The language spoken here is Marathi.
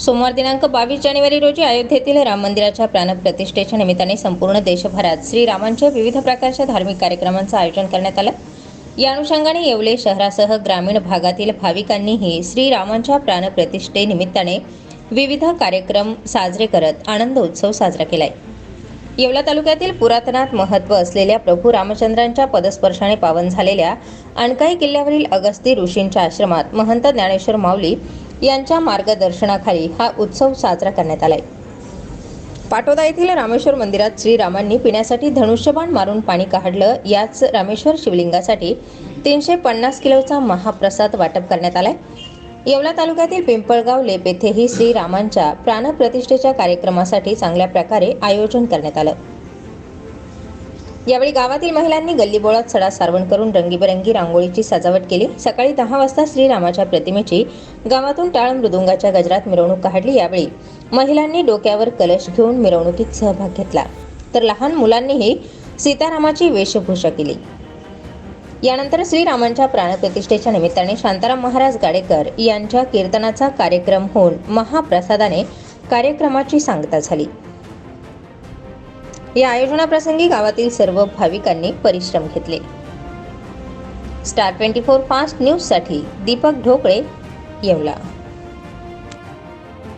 सोमवार दिनांक बावीस जानेवारी रोजी अयोध्येतील राम मंदिराच्या प्राणप्रतिष्ठेच्या निमित्ताने संपूर्ण देशभरात श्रीरामांच्या विविध प्रकारच्या धार्मिक कार्यक्रमांचं आयोजन करण्यात आलं. या अनुषंगाने येवले शहरासह ग्रामीण भागातील भाविकांनीही श्रीरामांच्या प्राणप्रतिष्ठेनिमित्ताने विविध कार्यक्रम साजरे करत आनंद उत्सव साजरा केलाय. येवला तालुक्यातील पुरातनात महत्त्व असलेल्या प्रभू रामचंद्रांच्या पदस्पर्शाने पावन झालेल्या अणकाई किल्ल्यावरील अगस्ती ऋषींच्या आश्रमात महंत ज्ञानेश्वर माऊली यांच्या मार्गदर्शनाखाली हा उत्सव साजरा करण्यात आलाय. पाटोदा येथील रामेश्वर मंदिरात श्रीरामांनी पिण्यासाठी धनुष्यबाण मारून पाणी काढलं. याच रामेश्वर शिवलिंगासाठी तीनशे पन्नास किलोचा महाप्रसाद वाटप करण्यात आलाय. येवला तालुक्यातील पिंपळगाव लेप येथेही श्रीरामांच्या प्राणप्रतिष्ठेच्या कार्यक्रमासाठी चांगल्या प्रकारे आयोजन करण्यात आलं. यावेळी गावातील महिलांनी गल्लीबोळात सडा सारवण करून रंगीबेरंगी रांगोळीची सजावट केली. सकाळी दहा वाजता श्रीरामाच्या प्रतिमेची गावातून टाळ मृदुंगाच्या गजरात मिरवणूक काढली. यावेळी महिलांनी डोक्यावर कलश घेऊन मिरवणुकीत सहभाग घेतला. तर लहान मुलांनीही सीतारामाची वेशभूषा केली. यानंतर श्रीरामांच्या प्राणप्रतिष्ठेच्या निमित्ताने शांताराम महाराज गाडेकर यांच्या कीर्तनाचा कार्यक्रम होऊन महाप्रसादाने कार्यक्रमाची सांगता झाली. या आयोजनाप्रसंगी गावातील सर्व भाविकांनी परिश्रम घेतले. स्टार ट्वेंटी फोर फास्ट न्यूजसाठी दीपक ढोकळे येवला.